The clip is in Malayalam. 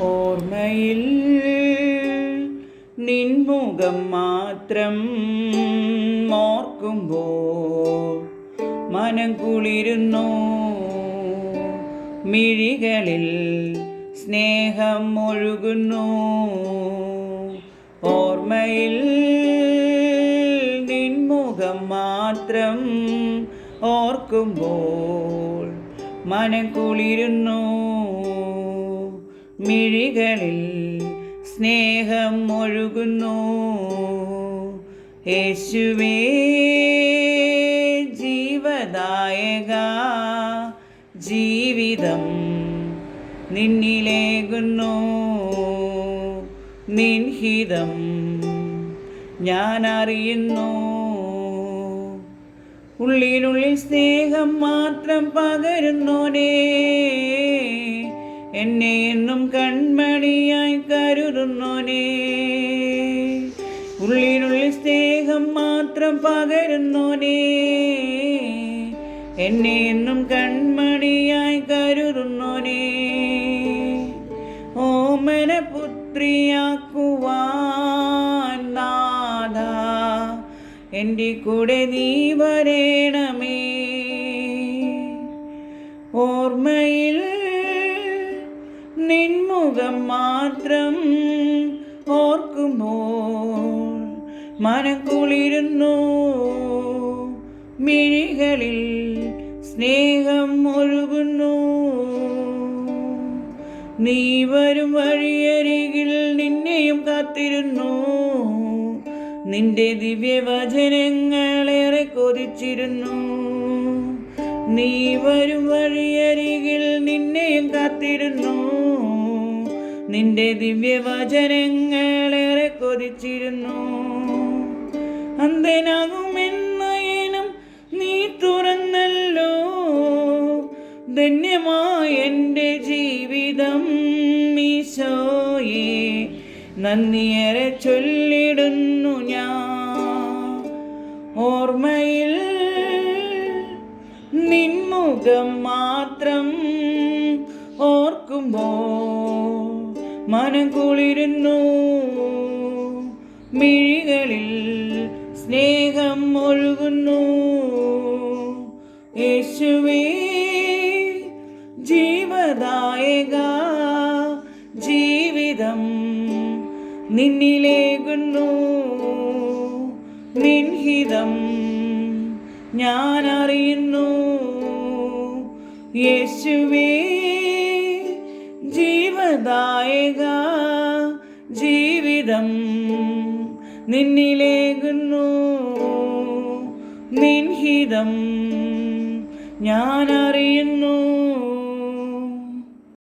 ഓർമ്മയിൽ നിൻമുഖം മാത്രം ഓർക്കുമ്പോൾ മനം കുളിരുന്നു. മിഴികളിൽ സ്നേഹം ഒഴുകുന്നു. ഓർമ്മയിൽ നിൻമുഖം മാത്രം ഓർക്കുമ്പോൾ മനം കുളിരുന്നു. മിഴികളിൽ സ്നേഹം ഒഴുകുന്നു. യേശുവേ ജീവദായക ജീവിതം നിന്നിലേകുന്നു. നിൻഹിതം ഞാൻ അറിയുന്നു ഉള്ളിനുള്ളിൽ സ്നേഹം മാത്രം പകരുന്നോനേ എന്നെ എന്നും കൺമണിയായി കരുതുന്നോനേ. ഉള്ളിനുള്ളിൽ സ്നേഹം മാത്രം പകരുന്നോനേ. എന്നെ എന്നും കൺമണിയായി കരുതുന്നോനേ. ഓമന പുത്രിയാക്കുവാൻ എന്റെ കൂടെ നീ വരേണമേ. നിൻമുഖം മാത്രം ഓർക്കുമോ? മനം കുളിരുന്നു മിഴികളിൽ സ്നേഹം ഒഴുകുന്നു. നീ വരും വഴിയരികിൽ നിന്നെയും കാത്തിരുന്നു. നിന്റെ ദിവ്യവചനങ്ങളേറെ കൊതിച്ചിരുന്നു. നീ വരും വഴിയരികിൽ നിന്നെയും കാത്തിരുന്നു. നിന്റെ ദിവ്യവചനങ്ങളേറെ കൊതിച്ചിരുന്നു. അന്തനാകുമെന്നയനം നീ തുറന്നല്ലോ. ധന്യമായ എന്റെ ജീവിതം ഈശോയെ നന്ദിയേറെ ചൊല്ലിടുന്നു ഞാൻ. ഓർമ്മയിൽ നിൻമുഖം മാത്രം ഓർക്കുമ്പോൾ മനം കുളിരുന്നു മിഴികളിൽ സ്നേഹം ഒഴുകുന്നു. യേശുവേ ജീവദായക ജീവിതം നിന്നിലേകുന്നു. നിൻഹിതം ഞാൻ അറിയുന്നു യേശുവേ ജീവദായക ജീവിതം നിന്നിലേകുന്നു. നിൻഹിതം ഞാൻ അറിയുന്നു